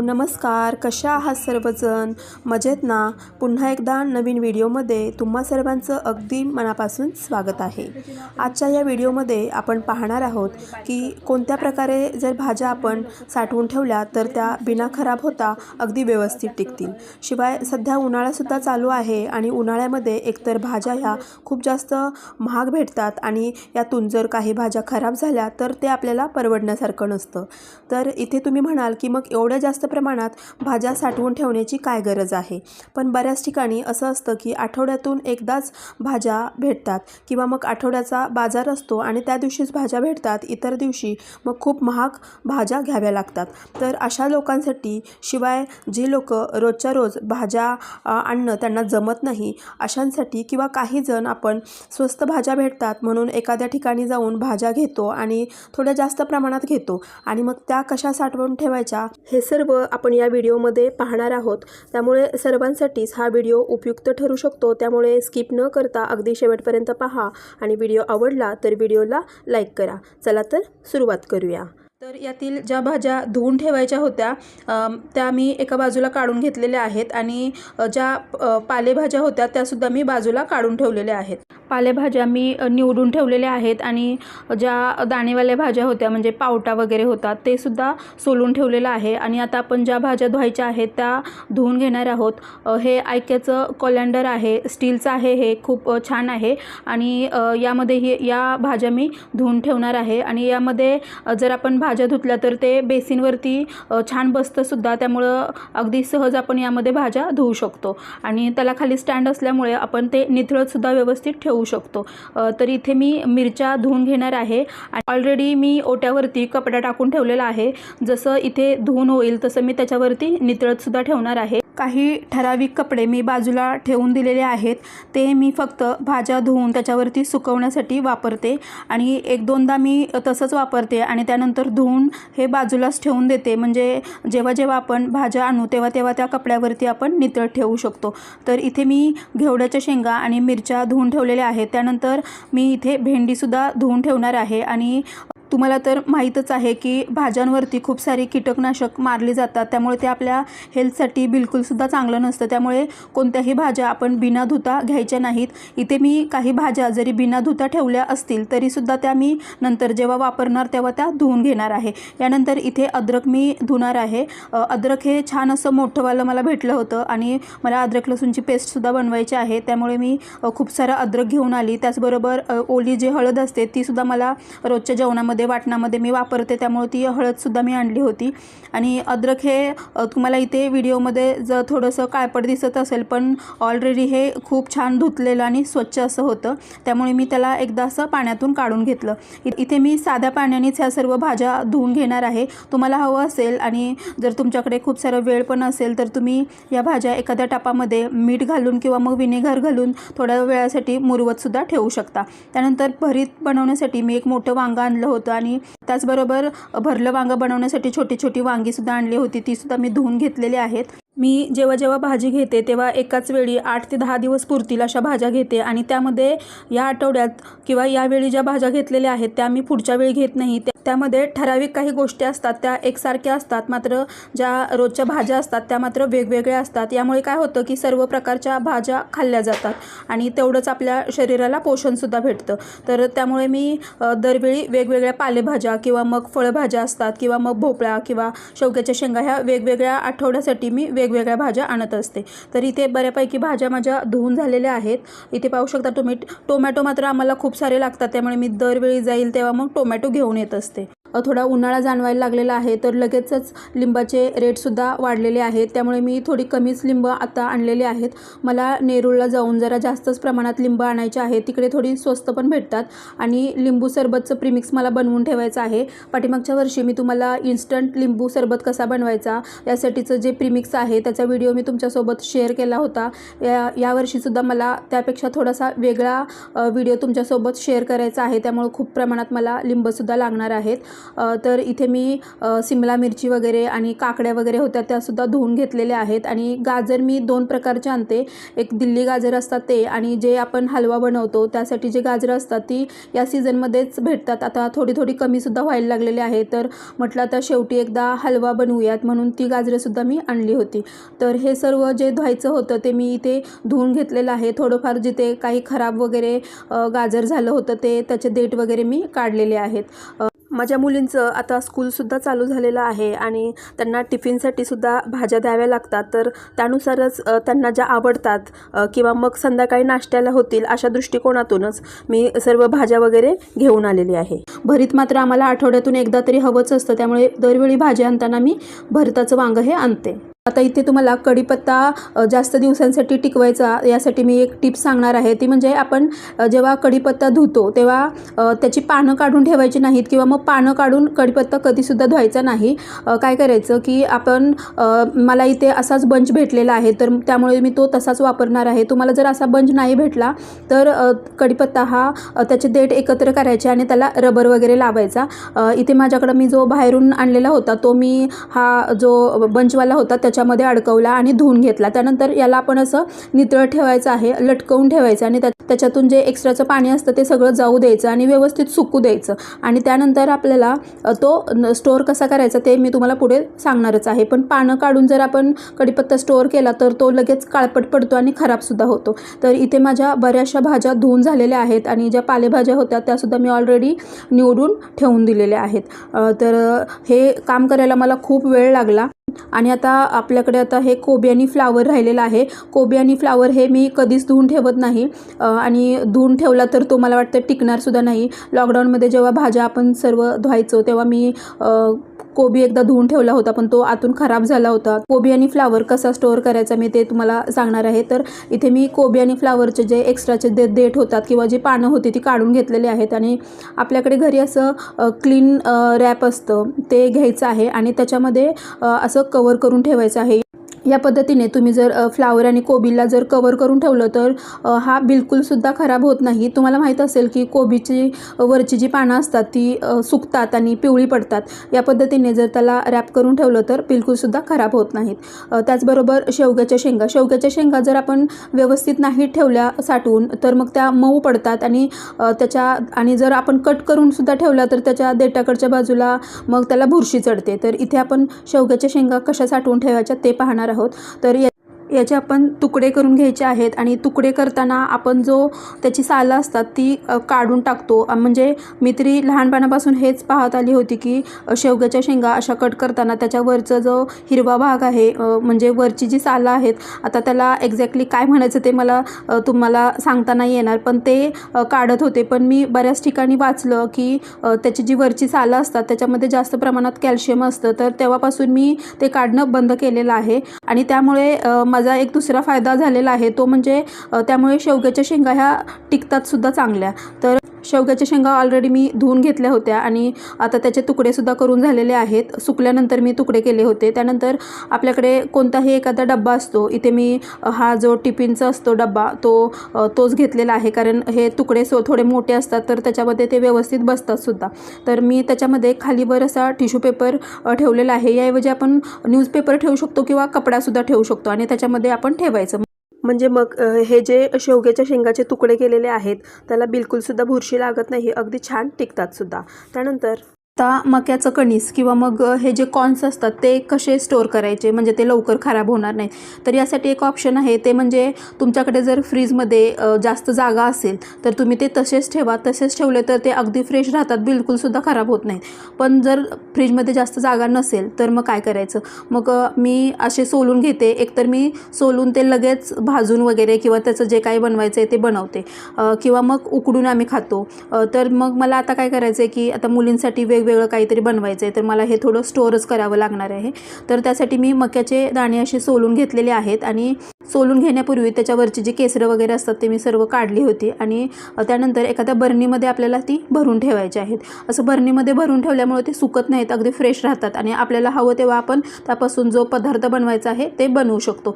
नमस्कार कशा आहात सर्वजण? मजेत ना? पुन्हा एकदा नवीन व्हिडिओमध्ये तुम्हा सर्वांचं अगदी मनापासून स्वागत आहे. आजच्या या व्हिडिओमध्ये आपण पाहणार आहोत की कोणत्या प्रकारे जर भाज्या आपण साठवून ठेवल्या तर त्या बिना खराब होता अगदी व्यवस्थित टिकतील. शिवाय सध्या उन्हाळासुद्धा चालू आहे आणि उन्हाळ्यामध्ये एकतर भाज्या ह्या खूप जास्त महाग भेटतात आणि यातून जर काही भाज्या खराब झाल्या तर ते आपल्याला परवडण्यासारखं नसतं. तर इथे तुम्ही म्हणाल की मग एवढ्या जास्त प्रमाणात भाज्या साठवून ठेवण्याची काय गरज आहे? पण बऱ्याच ठिकाणी असं असतं की आठवड्यातून एकदाच भाज्या भेटतात किंवा मग आठवड्याचा बाजार असतो आणि त्या दिवशीच भाज्या भेटतात इतर दिवशी मग खूप महाग भाज्या घ्याव्या लागतात. तर अशा लोकांसाठी शिवाय जे लोक रोजच्या रोज भाज्या आणणं त्यांना जमत नाही अशांसाठी किंवा काही जण आपण स्वस्त भाज्या भेटतात म्हणून एखाद्या ठिकाणी जाऊन भाज्या घेतो आणि थोड्या जास्त प्रमाणात घेतो आणि मग त्या कशा साठवून ठेवायच्या? हे सर्व आपण या व्हिडिओमध्ये पाहणार आहोत. त्यामुळे सर्वांसाठीच हा व्हिडिओ उपयुक्त ठरू शकतो. त्यामुळे स्किप न करता अगदी शेवटपर्यंत पहा आणि व्हिडिओ आवडला तर व्हिडिओला लाईक करा. चला तर सुरुवात करूया. तर यातील ज्या भाज्या धुवून ठेवायच्या होत्या त्या मी एका बाजूला काढून घेतलेल्या आहेत आणि ज्या पालेभाज्या होत्या त्यासुद्धा मी बाजूला काढून ठेवलेल्या आहेत. पालेभाज्या मी निवडून ठेवलेल्या आहेत आणि ज्या दाणेवाल्या भाज्या होत्या म्हणजे पावटा वगैरे होता ते सुद्धा सोलून ठेवलेलं आहे. आणि आता आपण ज्या भाज्या धुवायच्या आहेत त्या धुवून घेणार आहोत. हे ऐक्याचं कॉलँडर आहे स्टीलचं आहे हे खूप छान आहे. आणि यामध्ये हे या भाज्या मी धुवून ठेवणार आहे. आणि यामध्ये जर आपण भाज्या धुतल्या तर ते बेसिनवरती छान बसतंसुद्धा त्यामुळं अगदी सहज आपण यामध्ये भाज्या धुवू शकतो. आणि त्याला खाली स्टँड असल्यामुळे आपण ते निथळतसुद्धा व्यवस्थित ठेवू शकतो. तर इथे मी मिरच्या धुवून घेणार आहे. आणि ऑलरेडी मी ओट्यावरती कपडा टाकून ठेवलेला आहे. जसं इथे धुवून होईल तसं मी त्याच्यावरती नितळतसुद्धा ठेवणार आहे. काही ठराविक कपडे मी बाजूला ठेवून दिलेले आहेत. ते मी फक्त भाज्या धुवून त्याच्यावरती सुकवण्यासाठी वापरते. आणि एक दोनदा मी तसंच वापरते आणि त्यानंतर धुवून हे बाजूलाच ठेवून देते. म्हणजे जेव्हा जेव्हा आपण भाज्या आणू तेव्हा तेव्हा त्या कपड्यावरती आपण नितळ ठेवू शकतो. तर इथे मी घेवड्याच्या शेंगा आणि मिरच्या धुवून ठेवलेल्या आहेत त्यानंतर मी इथे भेंडीसुद्धा धुवून ठेवणार आहे आणि तुम्हाला तर माहीतच आहे की भाज्यांवरती खूप सारी कीटकनाशक मारली जातात. त्यामुळे ते आपल्या हेल्थसाठी बिलकुलसुद्धा चांगलं नसतं. त्यामुळे कोणत्याही भाज्या आपण बिना धुता घ्यायच्या नाहीत. इथे मी काही भाज्या जरी बिना धुता ठेवल्या असतील तरीसुद्धा त्या मी नंतर जेव्हा वापरणार तेव्हा त्या धुवून घेणार आहे. यानंतर इथे अद्रक मी धुणार आहे. अद्रक हे छान असं मोठंवालं मला भेटलं होतं आणि मला अद्रक लसूणची पेस्टसुद्धा बनवायची आहे. त्यामुळे मी खूप सारं अद्रक घेऊन आली. त्याचबरोबर ओली जी हळद असते तीसुद्धा मला रोजच्या जेवणामध्ये वाटणामध्ये मी वापरते त्यामुळे ती हळदसुद्धा मी आणली होती. आणि अद्रक हे तुम्हाला इथे व्हिडिओमध्ये जर थोडंसं काळपट दिसत असेल पण ऑलरेडी हे खूप छान धुतलेलं आणि स्वच्छ असं होतं. त्यामुळे मी त्याला एकदा असं पाण्यातून काढून घेतलं. इ- इथे मी साध्या पाण्यानेच ह्या सर्व भाज्या धुवून घेणार आहे. तुम्हाला हवं असेल आणि जर तुमच्याकडे खूप सारा वेळ पण असेल तर तुम्ही या भाज्या एखाद्या टापामध्ये मीठ घालून किंवा मग विनेगर घालून थोड्या वेळासाठी मुरवतसुद्धा ठेवू शकता. त्यानंतर भरीत बनवण्यासाठी मी एक मोठं वांगं आणलं होतं आणि त्याचबरोबर भरलं वांगं बनवण्यासाठी छोटी छोटी वांगीसुद्धा आणली होती तीसुद्धा मी धुवून घेतलेली आहेत. मी जेव्हा जेव्हा भाजी घेते तेव्हा एकाच वेळी आठ ते दहा दिवस पुरतील अशा भाज्या घेते आणि त्यामध्ये या आठवड्यात किंवा यावेळी ज्या भाज्या घेतलेल्या आहेत त्या मी पुढच्या वेळी घेत नाही. त्यामध्ये ठराविक काही गोष्टी असतात त्या एकसारख्या असतात मात्र ज्या रोजच्या भाज्या असतात त्या मात्र वेगवेगळ्या असतात. यामुळे काय होतं की सर्व प्रकारच्या भाज्या खाल्ल्या जातात आणि तेवढंच आपल्या शरीराला पोषणसुद्धा भेटतं. तर त्यामुळे मी दरवेळी वेगवेगळ्या पालेभाज्या किंवा मग फळभाज्या असतात किंवा मग भोपळा किंवा शेवग्याच्या शेंगा ह्या वेगवेगळ्या आठवड्यासाठी मी वेगवेगळ्या भाज्या आणत असते. तर इथे बऱ्यापैकी भाज्या माझ्या धुवून झालेल्या आहेत. इथे पाहू शकता तुम्ही टोमॅटो मात्र आम्हाला खूप सारे लागतात. त्यामुळे मी दरवेळी जाईल तेव्हा मग टोमॅटो घेऊन येत असते. थोडा उन्हाळा जाणवायला लागलेला आहे तर लगेचच लिंबाचे रेटसुद्धा वाढलेले आहेत. त्यामुळे मी थोडी कमीच लिंब आता आणलेले आहेत. मला नेरूळला जाऊन जरा जास्तच प्रमाणात लिंब आणायचे आहे. तिकडे थोडी स्वस्त पण भेटतात आणि लिंबू सरबतचं प्रिमिक्स मला बनवून ठेवायचं आहे. पाठीमागच्या वर्षी मी तुम्हाला इन्स्टंट लिंबू सरबत कसा बनवायचा यासाठीचं जे प्रिमिक्स आहे त्याचा व्हिडिओ मी तुमच्यासोबत शेअर केला होता. या यावर्षीसुद्धा मला त्यापेक्षा थोडासा वेगळा व्हिडिओ तुमच्यासोबत शेअर करायचा आहे. त्यामुळे खूप प्रमाणात मला लिंबसुद्धा लागणार आहेत. तर इथे मी सिमला मिरची वगैरे आणि काकड्या वगैरे होत्या त्यासुद्धा धुवून घेतलेल्या आहेत. आणि गाजर मी दोन प्रकारचे आणते. एक दिल्ली गाजर असतात ते आणि जे आपण हलवा बनवतो त्यासाठी जे गाजरं असतात ती या सीझनमध्येच भेटतात. आता थोडी थोडी कमीसुद्धा व्हायला लागलेली आहे. तर म्हटलं आता शेवटी एकदा हलवा बनवूयात म्हणून ती गाजरंसुद्धा मी आणली होती. तर हे सर्व जे धुवायचं होतं ते मी इथे धुवून घेतलेलं आहे. थोडंफार जिथे काही खराब वगैरे गाजर झालं होतं ते त्याचे देठ वगैरे मी काढलेले आहेत. माझ्या मुलींचं आता स्कूलसुद्धा चालू झालेलं आहे आणि त्यांना टिफिनसाठी सुद्धा भाज्या द्याव्या लागतात. तर त्यानुसारच त्यांना ज्या आवडतात किंवा मग संध्याकाळी नाश्त्याला होतील अशा दृष्टिकोनातूनच मी सर्व भाज्या वगैरे घेऊन आलेली आहे. भरीत मात्र आम्हाला आठवड्यातून एकदा तरी हवंच असतं. त्यामुळे दरवेळी भाज्या आणताना मी भरताचं वांगं हे आणते. आता इथे तुम्हाला कढीपत्ता जास्त दिवसांसाठी टिकवायचा यासाठी मी एक टिप सांगणार आहे. ती म्हणजे आपण जेव्हा कढीपत्ता धुतो तेव्हा त्याची पानं काढून ठेवायची नाहीत किंवा मग पानं काढून कढीपत्ता कधीसुद्धा धुवायचा नाही. काय करायचं की आपण मला इथे असाच बंच भेटलेला आहे तर त्यामुळे मी तो तसाच वापरणार आहे. तुम्हाला जर असा बंच नाही भेटला तर कढीपत्ता हा त्याचे देठ एकत्र करायचे आणि त्याला रबर वगैरे लावायचा. इथे माझ्याकडं मी जो बाहेरून आणलेला होता तो मी हा जो बंचवाला होता त्याच्यामध्ये अडकवला आणि धुवून घेतला. त्यानंतर याला आपण असं नितळ ठेवायचं आहे लटकवून ठेवायचं आणि त्या त्याच्यातून जे एक्स्ट्राचं पाणी असतं ते सगळं जाऊ द्यायचं आणि व्यवस्थित सुकू द्यायचं. आणि त्यानंतर आपल्याला तो न- स्टोअर कसा करायचा ते मी तुम्हाला पुढे सांगणारच आहे. पण पानं काढून जर आपण कढीपत्ता स्टोअर केला तर तो लगेच काळपट पडतो आणि खराबसुद्धा होतो. तर इथे माझ्या बऱ्याचशा भाज्या धुवून झालेल्या आहेत आणि ज्या पालेभाज्या होत्या त्यासुद्धा मी ऑलरेडी निवडून ठेवून दिलेल्या आहेत. तर हे काम करायला मला खूप वेळ लागला. आणि आता आपल्याकडे आता हे कोबी आणि फ्लावर राहिलेलं आहे. कोबी आणि फ्लावर हे मी कधीच धुवून ठेवत नाही. आणि धुवून ठेवला तर तो मला वाटतं टिकणारसुद्धा नाही. लॉकडाऊनमध्ये जेव्हा भाज्या आपण सर्व धुवायचो तेव्हा मी कोबी एकदा धुवून ठेवला होता पण तो आतून खराब झाला होता. कोबी आणि फ्लावर कसा स्टोअर करायचा मी ते तुम्हाला सांगणार आहे. तर इथे मी कोबी आणि फ्लावरचे जे एक्स्ट्राचे दे देठ होतात किंवा जी पानं होती ती काढून घेतलेली आहेत आणि आपल्याकडे घरी असं क्लीन रॅप असतं ते घ्यायचं आहे आणि त्याच्यामध्ये असं कवर करून ठेवायचं आहे. या पद्धतीने तुम्ही जर फ्लावर आणि कोबीला जर कवर करून ठेवलं तर हा बिलकुलसुद्धा खराब होत नाही. तुम्हाला माहीत असेल की कोबीची वरची जी पानं असतात ती सुकतात आणि पिवळी पडतात. या पद्धतीने जर त्याला रॅप करून ठेवलं तर बिलकुलसुद्धा खराब होत नाहीत. त्याचबरोबर शेवग्याच्या शेंगा. शेवग्याच्या शेंगा जर आपण व्यवस्थित नाही ठेवल्या साठवून तर मग त्या मऊ पडतात आणि त्याच्या आणि जर आपण कट करूनसुद्धा ठेवला तर त्याच्या देटाकडच्या बाजूला मग त्याला बुरशी चढते. तर इथे आपण शेवग्याच्या शेंगा कशा साठवून ठेवायच्या ते पाहणार आहोत. तर याचे आपण तुकडे करून घ्यायचे आहेत आणि तुकडे करताना आपण जो त्याची सालं असतात ती काढून टाकतो. म्हणजे मी तरी लहानपणापासून हेच पाहत आली होती की शेवग्याच्या शेंगा अशा कट करताना त्याच्यावरचा जो हिरवा भाग आहे म्हणजे वरची जी सालं आहेत आता त्याला एक्झॅक्टली काय म्हणायचं ते मला तुम्हाला सांगता नाही येणार. पण ते काढत होते. पण मी बऱ्याच ठिकाणी वाचलं की त्याची जी वरची सालं असतात त्याच्यामध्ये जास्त प्रमाणात कॅल्शियम असतं. तर तेव्हापासून मी ते काढणं बंद केलेलं आहे. आणि त्यामुळे माझा एक दुसरा फायदा झालेला आहे तो म्हणजे त्यामुळे शेवग्याच्या शेंगा ह्या टिकतात सुद्धा चांगल्या. तर शेवग्याच्या शेंगा ऑलरेडी मी धुवून घेतल्या होत्या आणि आता त्याचे तुकडेसुद्धा करून झालेले आहेत. सुकल्यानंतर मी तुकडे केले होते. त्यानंतर आपल्याकडे कोणताही एखादा डब्बा असतो इथे मी हा जो टिफिनचा असतो डब्बा तो तोच घेतलेला आहे. कारण हे तुकडे सो थोडे मोठे असतात तर त्याच्यामध्ये ते व्यवस्थित बसतातसुद्धा तर मी त्याच्यामध्ये खालीवर असा टिश्यू पेपर ठेवलेला आहे. याऐवजी आपण न्यूजपेपर ठेवू शकतो किंवा कपडासुद्धा ठेवू शकतो आणि त्याच्यामध्ये आपण ठेवायचं. म्हणजे मग हे जे शेवग्याच्या शेंगाचे तुकडे केलेले आहेत त्याला बिलकुलसुद्धा बुरशी लागत नाही अगदी छान टिकतातसुद्धा त्यानंतर आता मक्याचं कणीस किंवा मग हे जे कॉर्न्स असतात ते कसे स्टोअर करायचे? म्हणजे ते लवकर खराब होणार नाही. तर यासाठी एक ऑप्शन आहे ते म्हणजे तुमच्याकडे जर फ्रीजमध्ये जास्त जागा असेल तर तुम्ही ते तसेच ठेवा. तसेच ठेवले तर ते अगदी फ्रेश राहतात बिलकुलसुद्धा खराब होत नाहीत पण जर फ्रीजमध्ये जास्त जागा नसेल तर मग काय करायचं? मग मी असे सोलून घेते. एकतर मी सोलून ते लगेच भाजून वगैरे किंवा त्याचं जे काही बनवायचं आहे ते बनवते. किंवा मग उकडून आम्ही खातो. तर मग मला आता काय करायचं आहे की आता मुलींसाठी वेग वेगवेगळं काहीतरी बनवायचं आहे तर मला हे थोडं स्टोअरच करावं लागणार आहे. तर त्यासाठी मी मक्याचे दाणे असे सोलून घेतलेले आहेत आणि सोलून घेण्यापूर्वी त्याच्यावरची जी केसरं वगैरे असतात ते मी सर्व काढली होती आणि त्यानंतर एखाद्या बरणीमध्ये आपल्याला ती भरून ठेवायची आहेत. असं बरणीमध्ये भरून ठेवल्यामुळे ते सुकत नाहीत अगदी फ्रेश राहतात आणि आपल्याला हवं तेव्हा आपण त्यापासून जो पदार्थ बनवायचा आहे ते बनवू शकतो.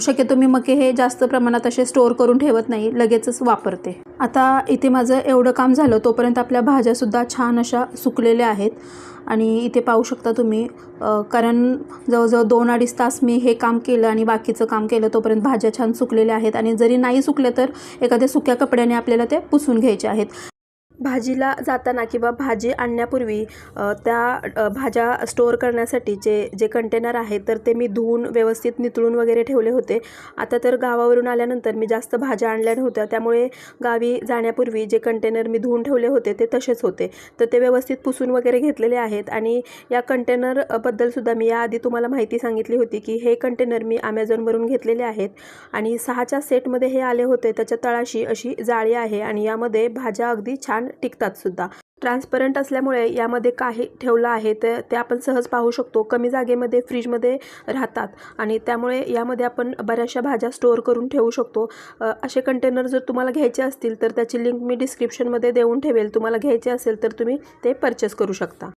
शक्यतो मी मके हे जास्त प्रमाणात असे स्टोअर करून ठेवत नाही लगेचच वापरते. आता इथे माझं एवढं काम झालं तोपर्यंत आपल्या भाज्यासुद्धा छान अशा सुकलेल्या आहेत. आणि इथे पाहू शकता तुम्ही कारण जवळजवळ दोन अडीच तास मी हे काम केलं आणि बाकीचं काम केलं तोपर्यंत भाज्या छान सुकलेल्या आहेत. आणि जरी नाही सुकल्या तर एखाद्या सुक्या कपड्याने आपल्याला ते पुसून घ्यायचे आहेत. भाजीला जाताना किंवा भाजी आणण्यापूर्वी त्या भाज्या स्टोअर करण्यासाठीचे जे कंटेनर आहेत तर ते मी धुवून व्यवस्थित नितळून वगैरे ठेवले होते. आता तर गावावरून आल्यानंतर मी जास्त भाज्या आणल्या नव्हत्या. त्यामुळे गावी जाण्यापूर्वी जे कंटेनर मी धुवून ठेवले होते ते तसेच होते. तर ते व्यवस्थित पुसून वगैरे घेतलेले आहेत आणि या कंटेनरबद्दलसुद्धा मी याआधी तुम्हाला माहिती सांगितली होती की हे कंटेनर मी ॲमेझॉनवरून घेतलेले आहेत आणि सहाच्या सेटमध्ये हे आले होते. त्याच्या तळाशी अशी जाळी आहे आणि यामध्ये भाज्या अगदी छान टिकतात सुद्धा. ट्रान्सपरंट असल्यामुळे यामध्ये काही ठेवलं आहे तर ते आपण सहज पाहू शकतो. कमी जागेमध्ये फ्रीजमध्ये राहतात आणि त्यामुळे यामध्ये आपण बऱ्याचशा भाज्या स्टोअर करून ठेवू शकतो. असे कंटेनर जर तुम्हाला घ्यायचे असतील तर त्याची लिंक मी डिस्क्रिप्शनमध्ये देऊन ठेवेल. तुम्हाला घ्यायचे असेल तर तुम्ही ते परचेस करू शकता.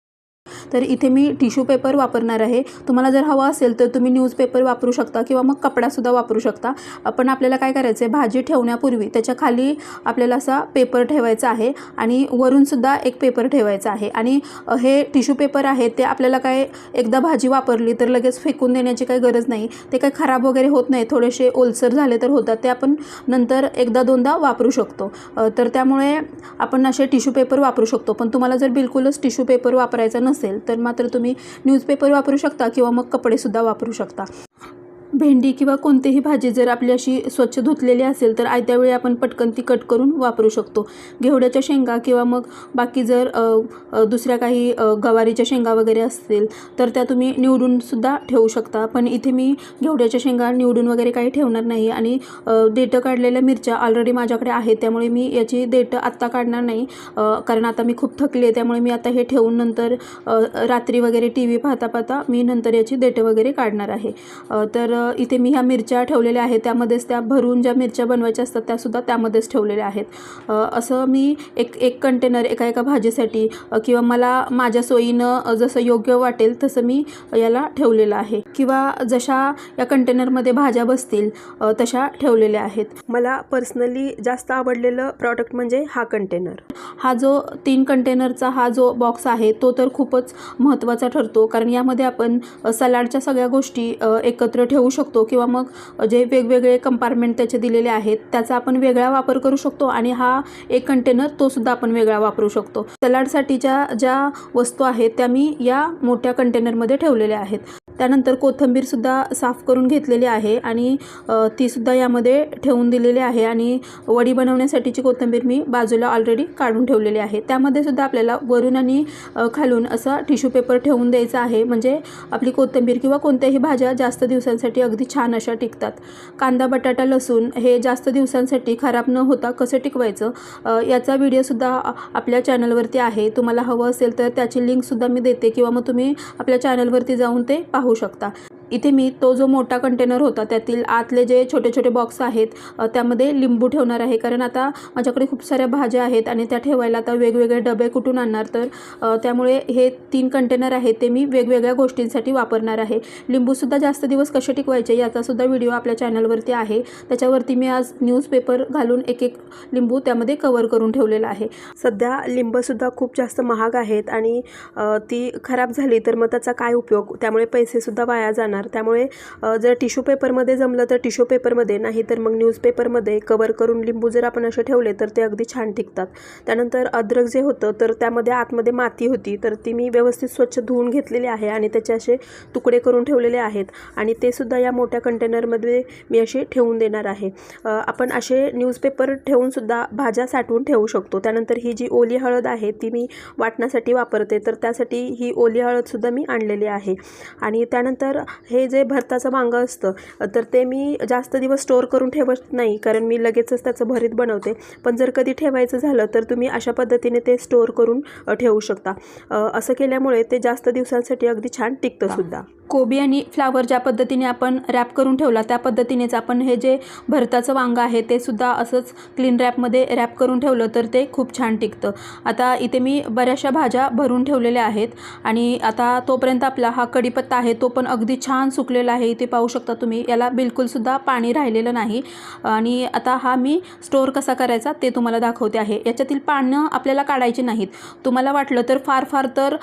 तर इथे मी टिश्यू पेपर वापरणार आहे. तुम्हाला जर हवा असेल तर तुम्ही न्यूजपेपर वापरू शकता किंवा मग कपडासुद्धा वापरू शकता. पण आपल्याला काय करायचं आहे भाजी ठेवण्यापूर्वी त्याच्याखाली आपल्याला असा पेपर ठेवायचा आहे आणि वरूनसुद्धा एक पेपर ठेवायचा आहे. आणि हे टिश्यू पेपर आहे ते आपल्याला काय एकदा भाजी वापरली तर लगेच फेकून देण्याची काही गरज नाही. ते काही खराब वगैरे होत नाही. थोडेसे ओलसर झाले तर होतात. ते आपण नंतर एकदा दोनदा वापरू शकतो. तर त्यामुळे आपण असे टिश्यू पेपर वापरू शकतो. पण तुम्हाला जर बिलकुलच टिश्यू पेपर वापरायचा नसेल तर मात्र तुम्ही न्यूजपेपर वापरू शकता किंवा मग कपडेसुद्धा वापरू शकता. भेंडी किंवा कोणतीही भाजी जर आपली अशी स्वच्छ धुतलेली असेल तर आयत्या वेळी आपण पटकन ती कट करून वापरू शकतो. घेवड्याच्या शेंगा किंवा मग बाकी जर दुसऱ्या काही गवारीच्या शेंगा वगैरे असतील तर त्या तुम्ही निवडूनसुद्धा ठेवू शकता. पण इथे मी घेवड्याच्या शेंगा निवडून वगैरे काही ठेवणार नाही आणि देठं काढलेल्या मिरच्या ऑलरेडी माझ्याकडे आहेत. त्यामुळे मी याची देठं आत्ता काढणार नाही कारण आता मी खूप थकली आहे. त्यामुळे मी आता हे ठेवून नंतर रात्री वगैरे टी व्ही पाहता पाहता मी नंतर याची देठं वगैरे काढणार आहे. तर इथे मी ह्या मिरच्या ठेवलेल्या आहेत त्यामध्येच त्या भरून ज्या मिरच्या बनवायच्या असतात त्यासुद्धा त्यामध्येच ठेवलेल्या आहेत. असं मी एक एक कंटेनर एका एका भाजीसाठी किंवा मला माझ्या सोयीनं जसं योग्य वाटेल तसं मी याला ठेवलेलं आहे. किंवा जशा या कंटेनरमध्ये भाज्या बसतील तशा ठेवलेल्या आहेत. मला पर्सनली जास्त आवडलेलं प्रॉडक्ट म्हणजे हा कंटेनर हा जो तीन कंटेनरचा हा जो बॉक्स आहे तो तर खूपच महत्त्वाचा ठरतो. कारण यामध्ये आपण सलाडच्या सगळ्या गोष्टी एकत्र ठेवू शकतो किंवा मग जे वेगवेगळे कंपार्टमेंट त्याचे दिलेले आहेत त्याचा आपण वेगळा वापर करू शकतो आणि हा एक कंटेनर तो सुद्धा आपण वेगळा वापरू शकतो. सलाडसाठीच्या ज्या वस्तू आहेत त्या मी या मोठ्या कंटेनरमध्ये ठेवलेल्या आहेत. त्यानंतर कोथिंबीरसुद्धा साफ करून घेतलेली आहे आणि तीसुद्धा यामध्ये ठेवून दिलेली आहे आणि वडी बनवण्यासाठीची कोथिंबीर मी बाजूला ऑलरेडी काढून ठेवलेली आहे. त्यामध्ये सुद्धा आपल्याला वरून आणि खालून असा टिश्यू पेपर ठेवून द्यायचा आहे. म्हणजे आपली कोथिंबीर किंवा कोणत्याही भाज्या जास्त दिवसांसाठी अगदी छान अशा टिकतात. कांदा बटाटा लसूण हे जास्त दिवसांसाठी खराब न होता कसं टिकवायचं याचा व्हिडिओसुद्धा आपल्या चॅनलवरती आहे. तुम्हाला हवं असेल तर त्याची लिंकसुद्धा मी देते किंवा मग तुम्ही आपल्या चॅनलवरती जाऊन ते पाहू होऊ शकता. इथे मी तो जो मोठा कंटेनर होता त्यातील आतले जे छोटे छोटे बॉक्स आहेत त्यामध्ये लिंबू ठेवणार आहे. कारण आता माझ्याकडे खूप साऱ्या भाज्या आहेत आणि त्या ठेवायला आता वेगवेगळे डबे कुठून आणणार तर त्यामुळे हे तीन कंटेनर आहेत ते मी वेगवेगळ्या गोष्टींसाठी वापरणार आहे. लिंबूसुद्धा जास्त दिवस कसे टिकवायचे याचासुद्धा व्हिडिओ आपल्या चॅनलवरती आहे. त्याच्यावरती मी आज न्यूजपेपर घालून एक एक लिंबू त्यामध्ये कवर करून ठेवलेला आहे. सध्या लिंबसुद्धा खूप जास्त महाग आहेत आणि ती खराब झाली तर मग त्याचा काय उपयोग? त्यामुळे पैसेसुद्धा वाया जाणार. त्यामुळे जर टिश्यू पेपरमध्ये जमलं तर टिश्यू पेपरमध्ये नाही तर मग न्यूजपेपरमध्ये कवर करून लिंबू जर आपण असे ठेवले तर ते अगदी छान टिकतात. त्यानंतर अद्रक जे होतं तर त्यामध्ये आतमध्ये माती होती तर ती मी व्यवस्थित स्वच्छ धुवून घेतलेली आहे आणि त्याचे असे तुकडे करून ठेवलेले आहेत आणि ते सुद्धा या मोठ्या कंटेनरमध्ये मी असे ठेवून देणार आहे. आपण असे न्यूजपेपर ठेवूनसुद्धा भाज्या साठवून ठेवू शकतो. त्यानंतर ही जी ओली हळद आहे ती मी वाटण्यासाठी वापरते. तर त्यासाठी ही ओली हळदसुद्धा मी आणलेली आहे. आणि त्यानंतर हे जे भरताचं वांगं असतं तर ते मी जास्त दिवस स्टोअर करून ठेवत नाही कारण मी लगेचच त्याचं भरीत बनवते. पण जर कधी ठेवायचं झालं तर तुम्ही अशा पद्धतीने ते स्टोअर करून ठेवू शकता. असं केल्यामुळे ते जास्त दिवसांसाठी अगदी छान टिकतं सुद्धा. कोबी आणि फ्लावर ज्या पद्धतीने आपण रॅप करून ठेवला त्या पद्धतीनेच आपण हे जे भरताचं वांगं आहे ते सुद्धा असंच क्लीन रॅपमध्ये रॅप करून ठेवलं तर ते खूप छान टिकतं. आता इथे मी बऱ्याचशा भाज्या भरून ठेवलेल्या आहेत आणि आता तोपर्यंत आपला हा कढीपत्ता आहे तो पण अगदी छान सुकलेला आहे. इथे पाहू शकता तुम्ही याला बिलकुलसुद्धा पाणी राहिलेलं नाही. आणि आता हा मी स्टोअर कसा करायचा ते तुम्हाला दाखवते आहे. याच्यातील पानं आपल्याला काढायची नाहीत. तुम्हाला वाटलं तर फार फार तर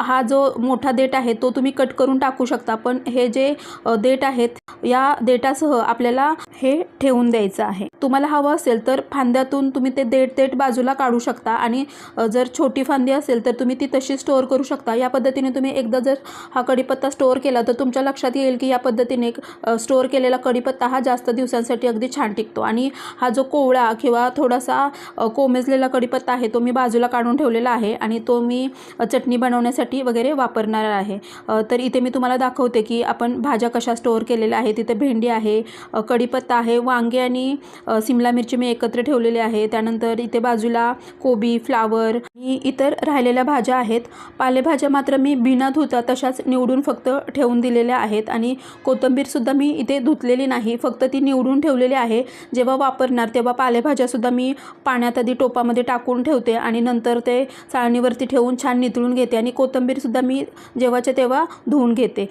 हा जो मोठा देठ आहे तो तुम्ही कट करून टाकू शकता. पण हे जे देठ आहेत या देठासह आपल्याला हे ठेवून द्यायचं आहे. तुम्हाला हवं असेल तर फांद्यातून तुम्ही ते देठ देठ बाजूला काढू शकता आणि जर छोटी फांदी असेल तर तुम्ही ती तशी स्टोअर करू शकता. या पद्धतीने तुम्ही एकदा जर हा कढीपत्ता स्टोअर केला तर तुमच्या लक्षात येईल की या पद्धतीने स्टोअर केलेला कढीपत्ता हा जास्त दिवसांसाठी अगदी छान टिकतो. आणि हा जो कोवळा किंवा थोडासा कोमेजलेला कढीपत्ता आहे तो मी बाजूला काढून ठेवलेला आहे आणि तो मी चटणी बनवण्यासाठी वगैरे वापरणार आहे. तर इथे मी तुम्हाला दाखवते की आपण भाज्या कशा स्टोअर केलेल्या आहेत. तिथे भेंडी आहे कढीपत्ता आहे वांगे आणि सिमला मिरची मी एकत्र ठेवलेली आहे. त्यानंतर इथे बाजूला कोबी फ्लावर आणि इतर राहिलेल्या भाज्या आहेत. पालेभाज्या मात्र मी बिना धुता तशाच निवडून फक्त ठेवून दिलेल्या आहेत आणि कोथिंबीरसुद्धा मी इथे धुतलेली नाही. फक्त ती निवडून ठेवलेली आहे. जेव्हा वापरणार तेव्हा पालेभाज्यासुद्धा मी पाण्यात आधी टोपामध्ये टाकून ठेवते आणि नंतर ते चाळणीवरती ठेवून छान नितळून घेते आणि कोथिंबीरसुद्धा मी जेव्हाच्या तेव्हा धुवून घेते.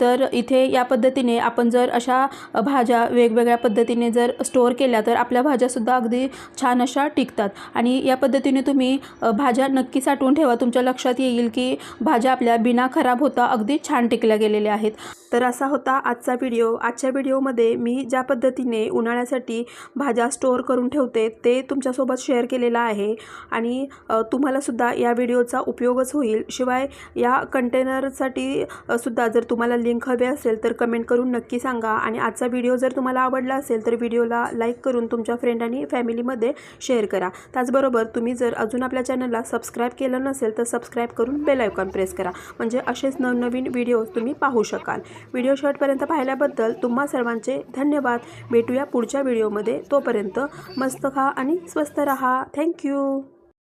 तर इथे या पद्धतीने आपण जर अशा भाज्या वेगवेगळ्या पद्धतीने जर स्टोअर केल्या तर आपल्या भाज्यासुद्धा अगदी छान अशा टिकतात. आणि या पद्धतीने तुम्ही भाज्या नक्की साठवून ठेवा. तुमच्या लक्षात येईल की भाज्या आपल्या बिना खराब होता अगदी छान टिकल्या गेलेल्या आहेत. तर असा होता आजचा व्हिडिओ आजच्या व्हिडिओमध्ये मी ज्या पद्धतीने उन्हाळ्यासाठी भाज्या स्टोअर करून ठेवते ते तुमच्यासोबत शेअर केलेलं आहे. आणि तुम्हालासुद्धा या व्हिडिओचा उपयोगच होईल. शिवाय या कंटेनरसाठी सुद्धा सुद्धा जर तुम्हाला लिंक हवे असेल तर कमेंट करून नक्की सांगा. आणि आजचा व्हिडिओ जर तुम्हाला आवडला असेल तर व्हिडिओला लाईक करून तुमच्या फ्रेंड आणि फॅमिलीमध्ये शेअर करा. त्याचबरोबर तुम्ही जर अजून आपल्या चॅनलला सबस्क्राईब केलं नसेल तर सबस्क्राईब करून बेल आयकॉन प्रेस करा. म्हणजे असेच नवनवीन व्हिडिओज तुम्ही पाहू शकाल. व्हिडिओ शॉर्टपर्यंत पाहिल्याबद्दल तुम्हा सर्वांचे धन्यवाद. भेटूया पुढच्या व्हिडिओमध्ये तोपर्यंत मस्त खा आणि स्वस्त रहा. थँक्यू